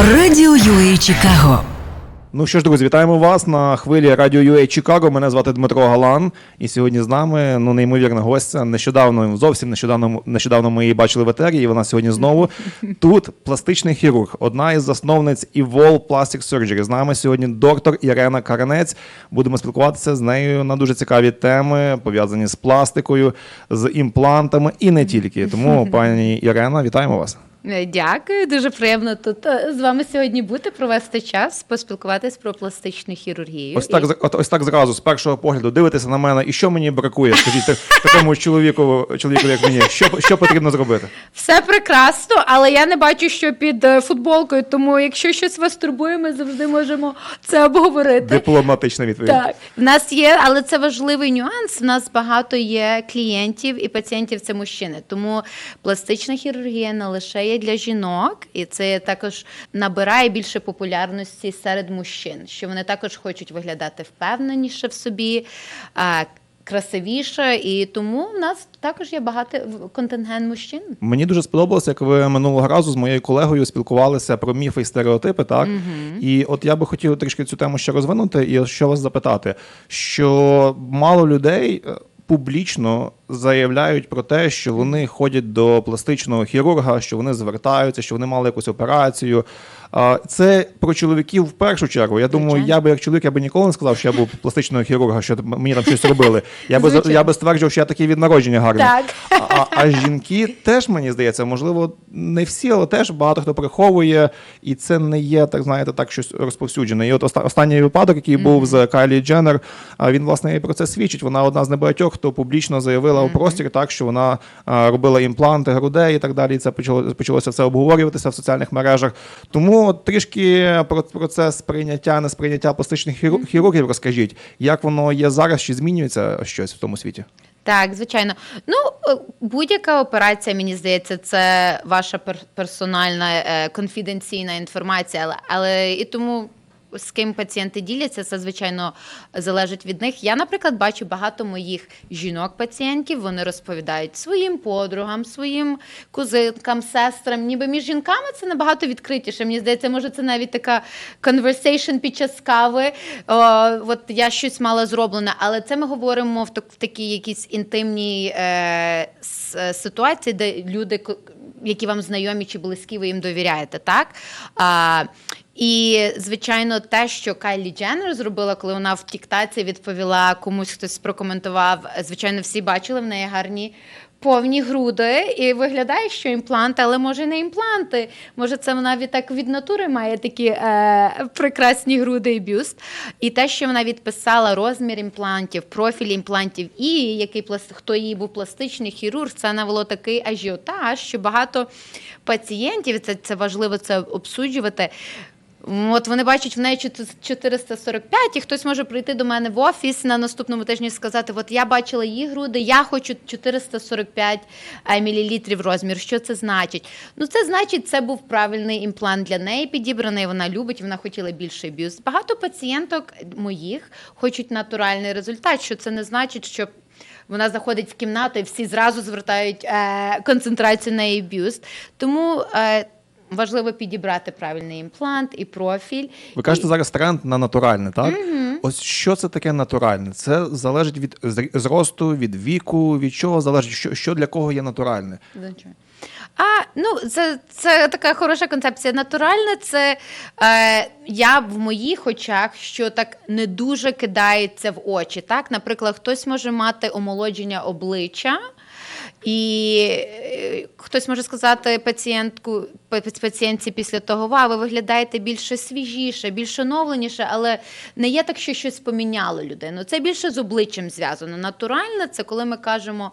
Радіо UA Чикаго. Ну що ж, друзі, вітаємо вас на хвилі Радіо UA Чикаго. Мене звати Дмитро Галан. І сьогодні з нами ну неймовірна гостя. Нещодавно, зовсім нещодавно, нещодавно ми її бачили в етері, і вона сьогодні знову тут. Пластичний хірург, одна із засновниць Evol Plastic Surgery. З нами сьогодні доктор Ірена Каранець. Будемо спілкуватися з нею на дуже цікаві теми, пов'язані з пластикою, з імплантами і не тільки. Тому, пані Ірена, вітаємо вас. Е, Дякую, дуже приємно тут е, з вами сьогодні бути, провести час, поспілкуватись про пластичну хірургію. Ось так, І- ось так зразу, з першого погляду, дивитеся на мене, і що мені бракує? Скажіть такому чоловіку, чоловіку, як мені, що, що потрібно зробити? Все прекрасно, але я не бачу, що під е, футболкою. Тому, якщо щось вас турбує, ми завжди можемо це обговорити. Дипломатична відповідь. Так, в нас є, але це важливий нюанс. В нас багато є клієнтів і пацієнтів це мужчини. Тому пластична хірургія не лише є для жінок, і це також набирає більше популярності серед мужчин, що вони також хочуть виглядати впевненіше в собі. Красивіше, і тому в нас також є багато контингент мужчин. Мені дуже сподобалося, як ви минулого разу з моєю колегою спілкувалися про міфи і стереотипи. Так і от я би хотів трішки цю тему ще розвинути, і що вас запитати, що мало людей. е, Публічно заявляють про те, що вони ходять до пластичного хірурга, що вони звертаються, що вони мали якусь операцію. Це про чоловіків в першу чергу. Я думаю, Звичайно. я би як чоловік я би ніколи не сказав, що я був пластичного хірурга, що мені там щось робили. Я би Звичайно. я би стверджував, що я такий від народження гарний. Так. А, а жінки теж мені здається, можливо, не всі, але теж багато хто приховує, і це не є так, знаєте, так щось розповсюджене. І от оста- останній випадок, який був з Кайлі Дженнер, він власне і про це свідчить. Вона одна з небагатьох, хто публічно заявила у простір, так що вона а, робила імпланти грудей і так далі. І це почало почалося все обговорюватися в соціальних мережах. Тому от трішки про процес прийняття, несприйняття пластичних хіру- хірургів розкажіть, як воно є зараз, чи змінюється щось в тому світі? Так, звичайно. Ну, е, будь-яка операція, мені здається, це ваша пер- персональна е, конфіденційна інформація, але, але і тому. З ким пацієнти діляться, це звичайно залежить від них. Я, наприклад, бачу багато моїх жінок-пацієнтів. Вони розповідають своїм подругам, своїм кузинкам, сестрам. Ніби між жінками це набагато відкритіше. Мені здається, може, це навіть така conversation під час кави. О, от я щось мала зроблене, але це ми говоримо в такій якійсь інтимній е, е, ситуації, де люди, які вам знайомі чи близькі, ви їм довіряєте, так? А, і, звичайно, те, що Кайлі Дженнер зробила, коли вона в тіктаці відповіла комусь, хтось прокоментував. Звичайно, всі бачили в неї гарні. Повні груди, і виглядає, що імпланти, але може не імпланти. Може, це вона від так від натури має такі е, прекрасні груди і бюст. І те, що вона відписала розмір імплантів, профіль імплантів, і який хто її був пластичний хірург, це навело такий ажіотаж, що багато пацієнтів, це, це важливо це обсуджувати. От вони бачать в неї чотир- 445, і хтось може прийти до мене в офіс на наступному тижні і сказати: От я бачила її груди, я хочу 445 е, мілілітрів розмір. Що це значить? Ну, це значить, це був правильний імплант для неї підібраний. Вона любить, вона хотіла більший бюст. Багато пацієнток моїх хочуть натуральний результат. Що це не значить, що. Вона заходить в кімнату і всі зразу звертають е, концентрацію на її бюст. Тому е, важливо підібрати правильний імплант і профіль. Ви кажете зараз тренд на натуральне, так? Ось що це таке натуральне? Це залежить від зросту, від віку, від чого залежить, що, що для кого є натуральне. А ну це, це така хороша концепція. Натуральне це е, я в моїх очах, що так не дуже кидається в очі. Так, наприклад, хтось може мати омолодження обличчя. І е, хтось може сказати пацієнтку, па- пацієнтці після того, ва, ви виглядаєте більше свіжіше, більш оновленіше, але не є так, що щось поміняло людину. Це більше з обличчям зв'язано. Натуральне це коли ми кажемо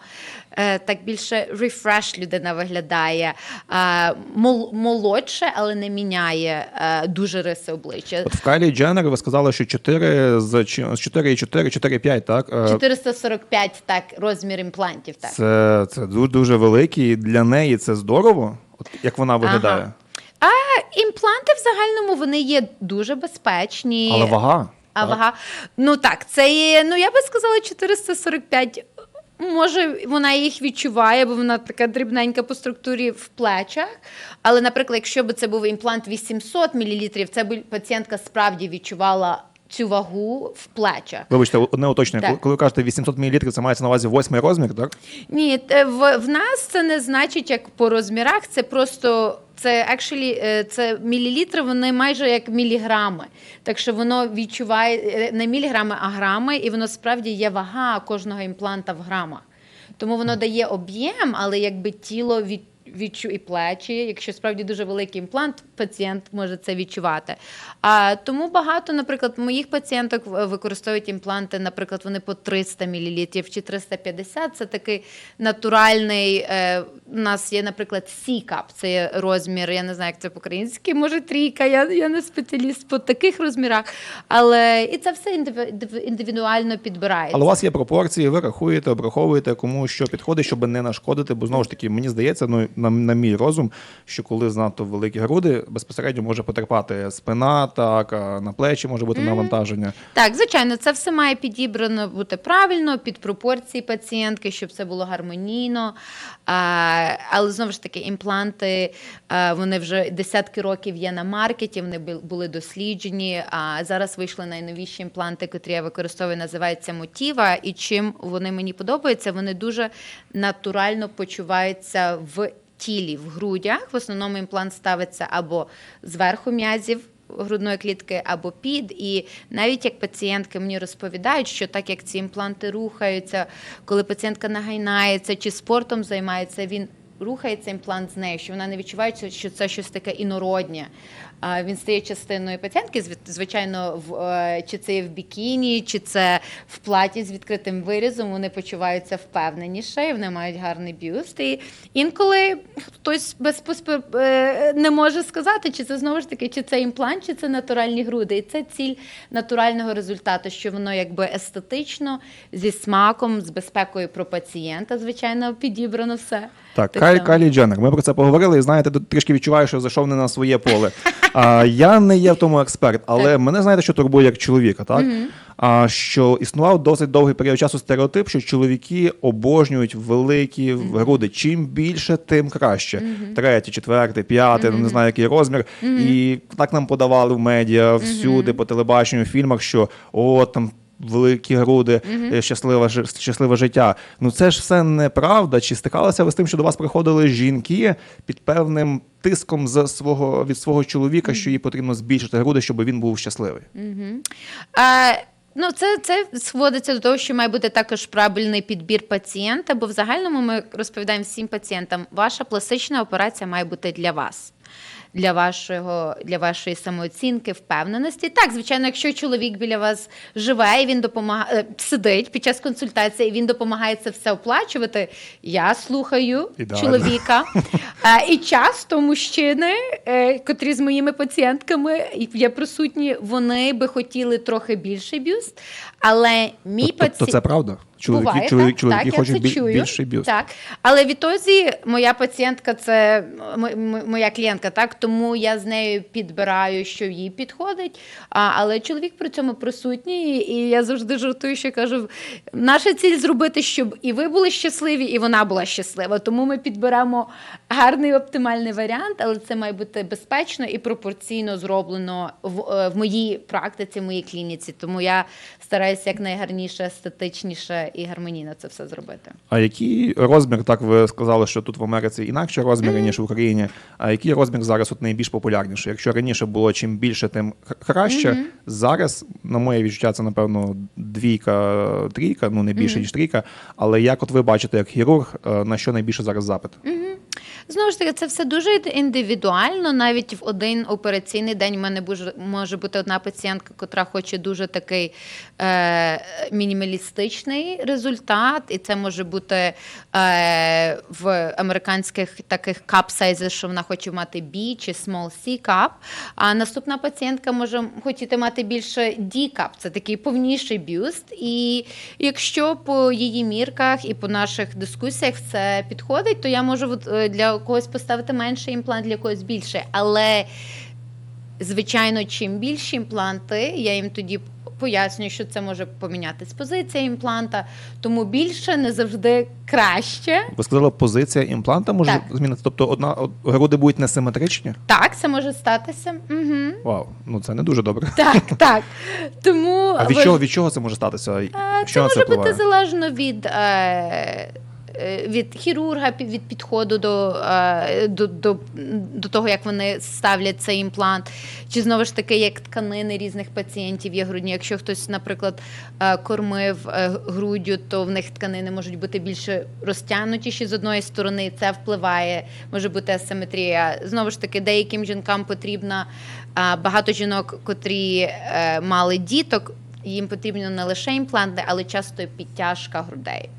е, так більше refresh людина виглядає, е, молодше, але не міняє е, дуже риси обличчя. От в Кайлі Дженнер ви сказали, що 4 з чи- з 4,4, 4,5, так? Е, 445 так, розмір імплантів. Так. Це, це ду- дуже великий. Для неї це здорово, от як вона виглядає. Ага. А імпланти в загальному вони є дуже безпечні. Але вага. А так? вага. Ну так, це є, ну я би сказала 445 Може, вона їх відчуває, бо вона така дрібненька по структурі в плечах. Але, наприклад, якщо б це був імплант 800 мл, це б пацієнтка справді відчувала цю вагу в плечах. Вибачте, одне уточнення. Так. Коли- Коли ви кажете 800 мл, це мається на увазі восьмий розмір, так? Ні, те- в, в нас це не значить як по розмірах, це просто. Це actually, е, це мілілітри, вони майже як міліграми. Так що воно відчуває е, не міліграми, а грами, і воно справді є вага кожного імпланта в грамах. Тому воно дає об'єм, але якби тіло від, відчу і плечі. Якщо справді дуже великий імплант, пацієнт може це відчувати. А тому багато, наприклад, моїх пацієнток використовують імпланти, наприклад, вони по 300 мл чи 350. Це такий натуральний. Е, у нас є, наприклад, C-cup, це є розмір. Я не знаю, як це по-українськи, може трійка. Я, я не спеціаліст по таких розмірах. Але і це все індиві- індивідуально підбирається. Але у вас є пропорції, ви рахуєте, обраховуєте, кому що підходить, щоб не нашкодити. Бо знову ж таки, мені здається, ну на, на мій розум, що коли занадто великі груди, безпосередньо може потерпати спина, так на плечі може бути навантаження. Так, звичайно, це все має підібрано бути правильно під пропорції пацієнтки, щоб це було гармонійно. А, але знову ж таки, імпланти а, вони вже десятки років є на маркеті, вони були досліджені. А зараз вийшли найновіші імпланти, котрі я використовую, називаються Мотіва. І чим вони мені подобаються, вони дуже натурально почуваються в тілі, в грудях. В основному імплант ставиться або зверху м'язів грудної клітки або під. І навіть як пацієнтки мені розповідають, що так як ці імпланти рухаються, коли пацієнтка нагайнається чи спортом займається, він рухається імплант з нею, що вона не відчуває, що це щось таке інороднє. Він стає частиною пацієнтки, звичайно, в е, чи це в бікіні, чи це в платі з відкритим вирізом. Вони почуваються впевненіше, і вони мають гарний бюст. І інколи хтось без поспе- е, не може сказати, чи це знову ж таки, чи це імплант, чи це натуральні груди. І це ціль натурального результату, що воно якби естетично, зі смаком, з безпекою про пацієнта, звичайно, підібрано все. Так, Так Кай. Кайлі Дженнер. Ми про це поговорили, і знаєте, тут трішки відчуваю, що зайшов не на своє поле. А, я не є в тому експерт, але мене знаєте, що турбує як чоловіка, так? А, що існував досить довгий період часу стереотип, що чоловіки обожнюють великі груди. Чим більше, тим краще. Третій, четвертий, п'ятий, ну не знаю, який розмір. І так нам подавали в медіа, всюди, по телебаченню, в фільмах, що о, там. Великі груди, е, щасливе, щасливе життя. Ну це ж все неправда. Чи стикалися ви з тим, що до вас приходили жінки під певним тиском з свого від свого чоловіка, що їй потрібно збільшити груди, щоб він був щасливий? А, ну, це, це сводиться до того, що має бути також правильний підбір пацієнта, бо в загальному ми розповідаємо всім пацієнтам, ваша пластична операція має бути для вас. Для вашого для вашої самооцінки, впевненості. Так, звичайно, якщо чоловік біля вас живе і він допомагає сидить під час консультації, і він допомагає це все оплачувати. Я слухаю Ідеально. чоловіка. Е, І часто мужчини, е, котрі з моїми пацієнтками є присутні, вони би хотіли трохи більший бюст, але мій Тобто пацієнт... це правда? Чоловіки, Буває, чоловік, так, чоловіки так, я хочуть це бі- чую. більший бюст. Так. Але відтоді моя пацієнтка це м- м- моя клієнтка, так тому я з нею підбираю, що їй підходить. А, але чоловік при цьому присутній, і я завжди жартую, що кажу: наша ціль зробити, щоб і ви були щасливі, і вона була щаслива. Тому ми підберемо гарний оптимальний варіант, але це має бути безпечно і пропорційно зроблено в, е, в моїй практиці, в моїй клініці. Тому я стараюся якнайгарніше, естетичніше і гармонійно це все зробити. А який розмір, так ви сказали, що тут в Америці інакше розміри, ніж в Україні. А який розмір зараз от найбільш популярніший? Якщо раніше було чим більше, тим краще. Зараз, на моє відчуття, це напевно двійка, трійка, ну не більше ніж трійка. Але як от ви бачите, як хірург, е, на що найбільше зараз запит? Знову ж таки, це все дуже індивідуально. Навіть в один операційний день в мене може бути одна пацієнтка, котра хоче дуже такий е, мінімалістичний результат, і це може бути е, в американських таких кап сайзах, що вона хоче мати B чи small C cup. А наступна пацієнтка може хотіти мати більше D cup, це такий повніший бюст. І якщо по її мірках і по наших дискусіях це підходить, то я можу е, для когось поставити менший імплант, для когось більше. Але Звичайно, чим більші імпланти, я їм тоді пояснюю, що це може помінятись позиція імпланта, тому більше не завжди краще. Ви сказали, позиція імпланта може Так. змінитися. Тобто одна груди будуть несиметричні? Так, це може статися. Угу. Вау, ну це не дуже добре. Так, так. Тому А від важ- чого від чого це може статися? Що Це на може це бути впливає? залежно від, е, від хірурга, від підходу до, е, до, до, до того, як вони ставлять цей імплант. Чи знову ж таки, як тканини різних пацієнтів є грудні. Якщо хтось, наприклад, е, кормив е, груддю, то в них тканини можуть бути більше розтягнутіші з одної сторони. Це впливає, може бути асиметрія. Знову ж таки, деяким жінкам потрібна е, багато жінок, котрі е, мали діток їм потрібно не лише імпланти, але часто підтяжка грудей.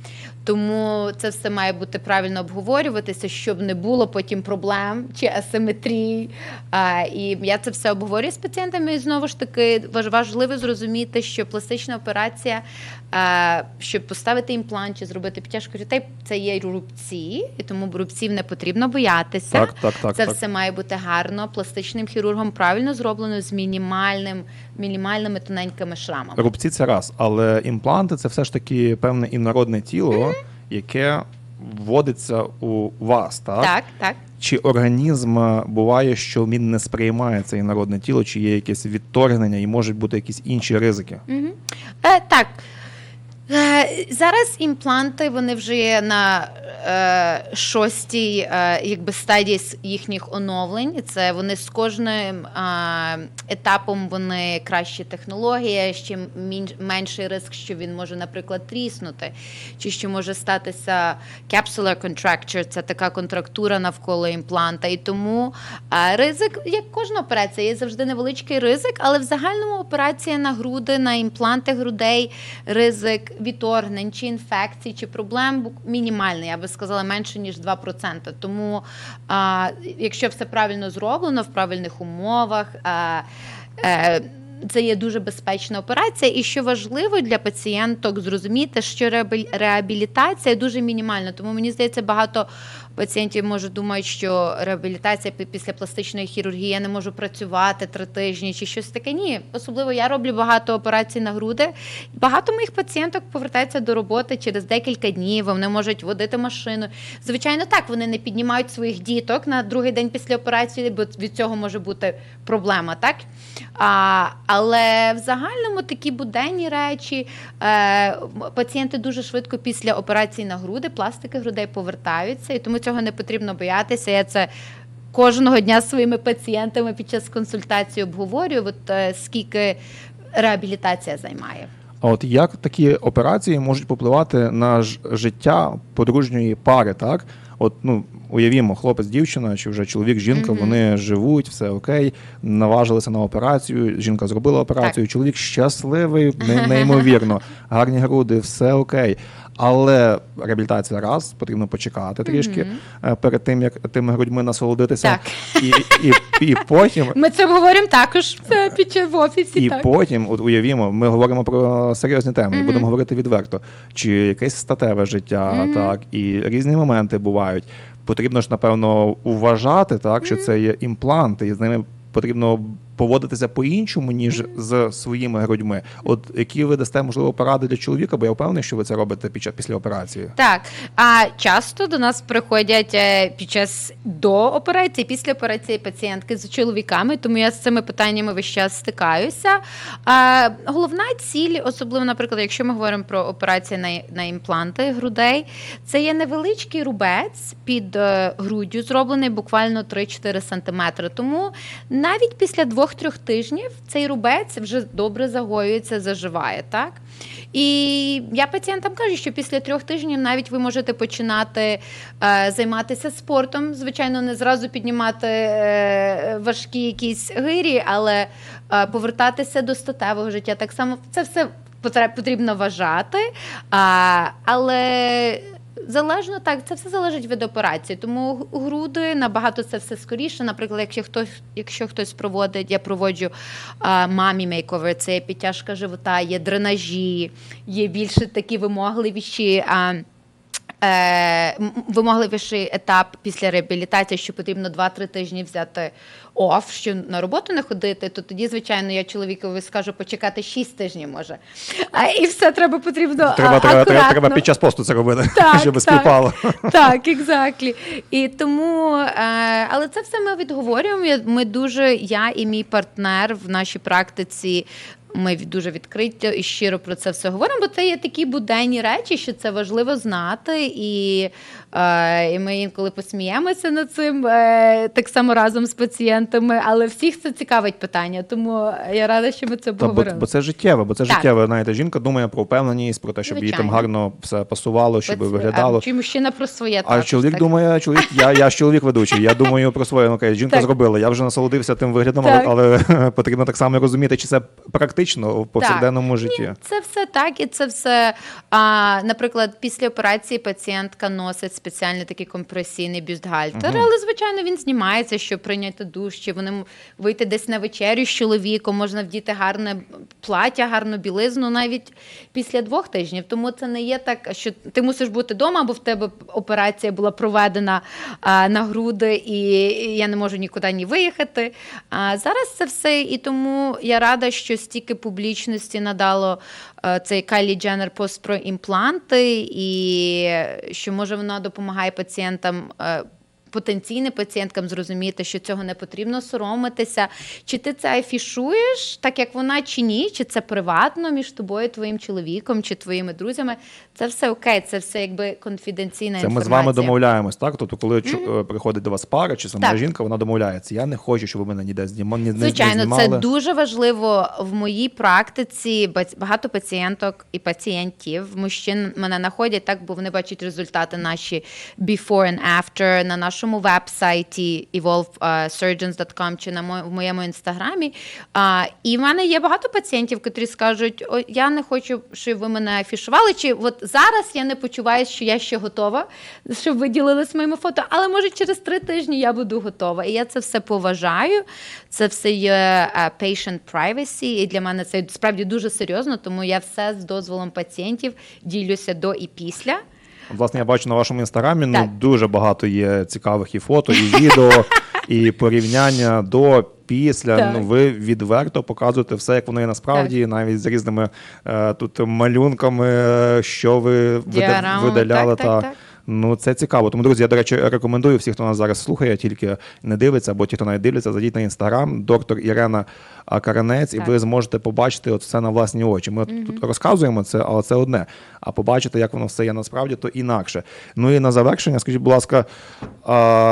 Тому це все має бути правильно обговорюватися, щоб не було потім проблем чи асиметрій. А, і я це все обговорюю з пацієнтами. І знову ж таки важ- важливо зрозуміти, що пластична операція, а, щоб поставити імплант чи зробити підтяжку грудей, це є рубці, і тому рубців не потрібно боятися. Так, так, так, Це так. все має бути гарно, пластичним хірургом правильно зроблено з мінімальним, мінімальними тоненькими шрамами. Рубці це раз, але імпланти це все ж таки певне інородне тіло, яке вводиться у вас, так? Так, так. Чи організм е, буває, що він не сприймає це інородне тіло, чи є якесь відторгнення і можуть бути якісь інші ризики? Угу. Е, так. Е, зараз імпланти вони вже є на е, шостій е, якби, стадії їхніх оновлень. Це вони з кожним е, етапом вони кращі технології, ще менший ризик, що він може, наприклад, тріснути, чи що може статися capsular contracture, це така контрактура навколо імпланта. І тому е, ризик, як кожна операція, є завжди невеличкий ризик, але в загальному операція на груди, на імпланти грудей, ризик відторгнень чи інфекцій, чи проблем мінімальний, я би сказала, менше ніж 2%. Тому, якщо все правильно зроблено в правильних умовах. Це є дуже безпечна операція, і що важливо для пацієнток зрозуміти, що реабілітація дуже мінімальна. Тому мені здається, багато пацієнтів може думають, що реабілітація після пластичної хірургії я не можу працювати три тижні чи щось таке. Ні, особливо я роблю багато операцій на груди. Багато моїх пацієнток повертаються до роботи через декілька днів. Вони можуть водити машину. Звичайно, так вони не піднімають своїх діток на другий день після операції, бо від цього може бути проблема, так? А, але в загальному такі буденні речі е, пацієнти дуже швидко після операції на груди, пластики грудей повертаються, і тому цього не потрібно боятися. Я це кожного дня зі своїми пацієнтами під час консультації обговорюю, от, е, скільки реабілітація займає. А от як такі операції можуть попливати на життя подружньої пари, так? От, ну, уявімо, хлопець, дівчина, чи вже чоловік, жінка, Мгм. вони живуть, все окей, наважилися на операцію, жінка зробила операцію, чоловік щасливий, не- неймовірно, гарні груди, все окей. Але реабілітація раз, потрібно почекати трішки е, перед тим, як тими грудьми насолодитися. Так. І, і, і потім Ми це обговорюємо також е, під час в офісі. і так. потім, от уявімо, ми говоримо про серйозні теми, і будемо говорити відверто. Чи якесь статеве життя, так, і різні моменти бувають. Потрібно ж, напевно, уважати, так, що це є імпланти, і з ними потрібно поводитися по-іншому, ніж з своїми грудьми. От які ви дасте, можливо, поради для чоловіка, бо я впевнений, що ви це робите під час після операції. Так, а часто до нас приходять е, під час до операції, після операції пацієнтки з чоловіками, тому я з цими питаннями весь час стикаюся. А, головна ціль, особливо, наприклад, якщо ми говоримо про операції на, на імпланти грудей, це є невеличкий рубець під е, груддю, зроблений буквально 3-4 см. Тому навіть після 2-3 тижнів цей рубець вже добре загоюється, заживає. Так? І я пацієнтам кажу, що після трьох тижнів навіть ви можете починати е, займатися спортом. Звичайно, не зразу піднімати е, важкі якісь гирі, але е, повертатися до статевого життя. Так само це все потрібно вважати. А, але Залежно так, це все залежить від операції. Тому груди набагато це все скоріше. Наприклад, якщо хтось, якщо хтось проводить, я проводжу а, мамі мейковер, це є підтяжка живота, є дренажі, є більше такі вимогливіші. А, вимогливіший етап після реабілітації, що потрібно 2-3 тижні взяти оф, що на роботу не ходити, то тоді, звичайно, я чоловікові скажу почекати 6 тижнів, може. А, і все треба потрібно. Треба, треба, треба, треба під час посту це робити, Так, щоб так. співпало. Так, exactly. І тому, е, але це все ми відговорюємо. Ми дуже, я і мій партнер в нашій практиці. Ми дуже відкрито і щиро про це все говоримо, бо це є такі буденні речі, що це важливо знати. І, і ми інколи посміємося над цим е, так само разом з пацієнтами, але всіх це цікавить питання. Тому я рада, що ми це Та, бо, бо це життєве, бо це Так. життєве. Знаєте, жінка думає про впевненість, про те, щоб їй там гарно все пасувало, щоб Бо виглядало. А, чи мужчина про своє А також, чоловік так. думає, чоловік, я, я ж чоловік ведучий, я думаю про своє. Ну, окей, жінка Так. зробила. Я вже насолодився тим виглядом, Так. але, але потрібно так само розуміти, чи це практично в повсякденному житті. Ні, це все так, і це все. А, наприклад, після операції пацієнтка носить спеціальний такий компресійний бюстгальтер, але звичайно він знімається, щоб прийняти душ, чи вони вийти десь на вечерю з чоловіком, можна вдіти гарне плаття, гарну білизну навіть після двох тижнів. Тому це не є так, що ти мусиш бути вдома, бо в тебе операція була проведена а, на груди, і я не можу нікуди ні виїхати. А зараз це все, і тому я рада, що стільки публічності надало цей Кайлі Дженнер пост про імпланти, і що може вона допомагає пацієнтам. Потенційним пацієнткам зрозуміти, що цього не потрібно соромитися. Чи ти це афішуєш, так як вона, чи ні, чи це приватно між тобою, твоїм чоловіком, чи твоїми друзями. Це все окей, це все якби конфіденційна Це ми з вами домовляємось, так? Тобто, коли чу- е, приходить до вас пара чи сама Так. жінка, вона домовляється. Я не хочу, щоб ви мене ніде знімали. Не, не Звичайно, знімали. це дуже важливо в моїй практиці. Багато пацієнток і пацієнтів мужчин мене знаходять так, бо вони бачать результати наші before and after на нашому веб-сайті evolvesurgeons.com чи на моєму інстаграмі. І в мене є багато пацієнтів, котрі скажуть: О, я не хочу, щоб ви мене афішували. Чи от зараз я не почуваю, що я ще готова, щоб ви ділились моїми фото, але може через три тижні я буду готова. І я це все поважаю. Це все є е, patient privacy, і для мене це справді дуже серйозно, тому я все з дозволом пацієнтів ділюся до і після. Власне, я бачу на вашому інстаграмі, ну Так. дуже багато є цікавих і фото, і відео, і порівняння до. Після Так. ну ви відверто показуєте все, як воно є насправді, навіть з різними е, тут малюнками, е, що ви вида- видаляли. так, та так, так. Ну це цікаво. Тому, друзі, я до речі, рекомендую всіх, хто нас зараз слухає, тільки не дивиться, або ті, хто навіть дивляться, зайдіть на інстаграм, доктор Ірена Каранець, і ви зможете побачити от все на власні очі. Ми от тут розказуємо це, але це одне. А побачити, як воно все є насправді, то інакше. Ну і на завершення, скажіть, будь ласка,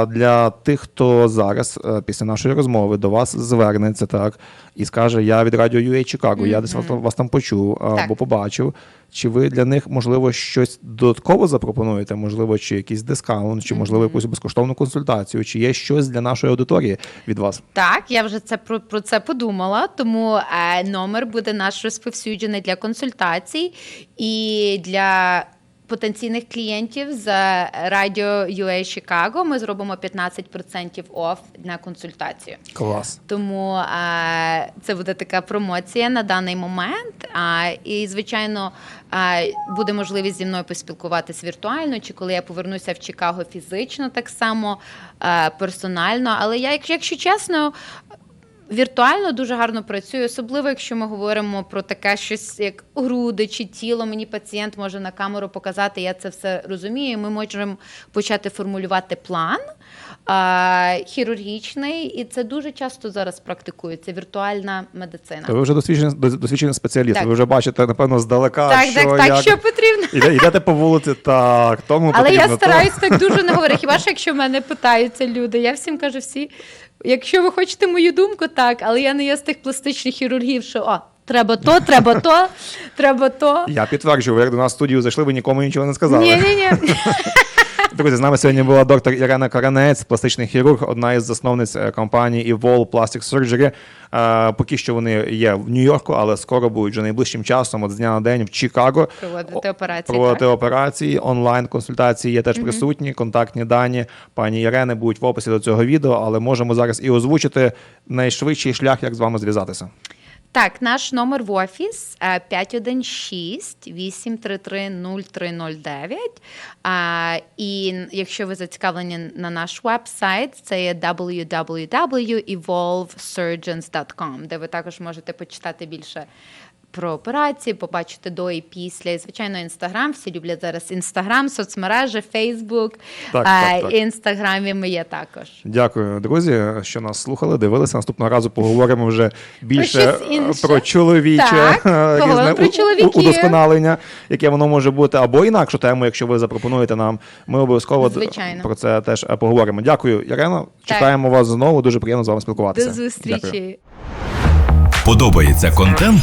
для тих, хто зараз е, після нашої розмови до вас звернеться так і скаже: Я від радіо UA Чикаго, я десь вас, вас там почув Так. або побачив. Чи ви для них можливо щось додатково запропонуєте? Можливо, чи якийсь дискаунт, чи можливо якусь безкоштовну консультацію, чи є щось для нашої аудиторії від вас? Так, я вже це про, про це подумала. Тому е, номер буде наш розповсюджений для консультацій і для. Потенційних клієнтів з радіо UA Chicago ми зробимо 15% оф на консультацію. Клас. Тому е, це буде така промоція на даний момент. А, і, звичайно, е, буде можливість зі мною поспілкуватись віртуально, чи коли я повернуся в Чикаго фізично, так само е, персонально. Але я, якщо чесно. Віртуально дуже гарно працює, особливо якщо ми говоримо про таке щось як груди чи тіло. Мені пацієнт може на камеру показати, я це все розумію. Ми можемо почати формулювати план а, хірургічний, і це дуже часто зараз практикується. Віртуальна медицина. Ви вже досвідчений, дос- досвідчений спеціаліст. Так. Ви вже бачите, напевно, здалека, Так, що, так, так, як... що потрібно. Йдете по вулиці, так, тому Але потрібно. я стараюсь так дуже не говорити. Хіба що якщо мене питаються люди, я всім кажу всі. Якщо ви хочете мою думку, так, але я не є з тих пластичних хірургів, що о, треба то, треба то, треба то. Я підтверджую, ви як до нас в студію зайшли, ви нікому нічого не сказали. Ні, ні, ні. Друзі, з нами сьогодні була доктор Ірена Каранець, пластичний хірург, одна із засновниць е, компанії Evolve Plastic Surgery. Е, Поки що вони є в Нью-Йорку, але скоро будуть вже найближчим часом, от з дня на день в Чикаго. Проводити операції, Проводити так. операції, онлайн консультації є теж присутні. Контактні дані пані Ірени будуть в описі до цього відео, але можемо зараз і озвучити найшвидший шлях, як з вами зв'язатися. Так, наш номер в офіс е, 516-833-0309. І якщо ви зацікавлені на наш веб-сайт, це є www.evolvesurgeons.com, де ви також можете почитати більше про операції, побачити до і після. І, звичайно, інстаграм. Всі люблять зараз інстаграм, соцмережі, Фейсбук. Так, А, так, так. Інстаграмі ми є також. Дякую, друзі, що нас слухали, дивилися. Наступного разу поговоримо вже більше щось інше. про чоловіче Так, е, поговоримо про чоловіків. удосконалення, яке воно може бути, або інакшу тему, якщо ви запропонуєте нам. Ми обов'язково Звичайно. про це теж е, поговоримо. Дякую, Ярина. Чекаємо вас знову. Дуже приємно з вами спілкуватися. До зустрічі. Дякую. Подобається контент?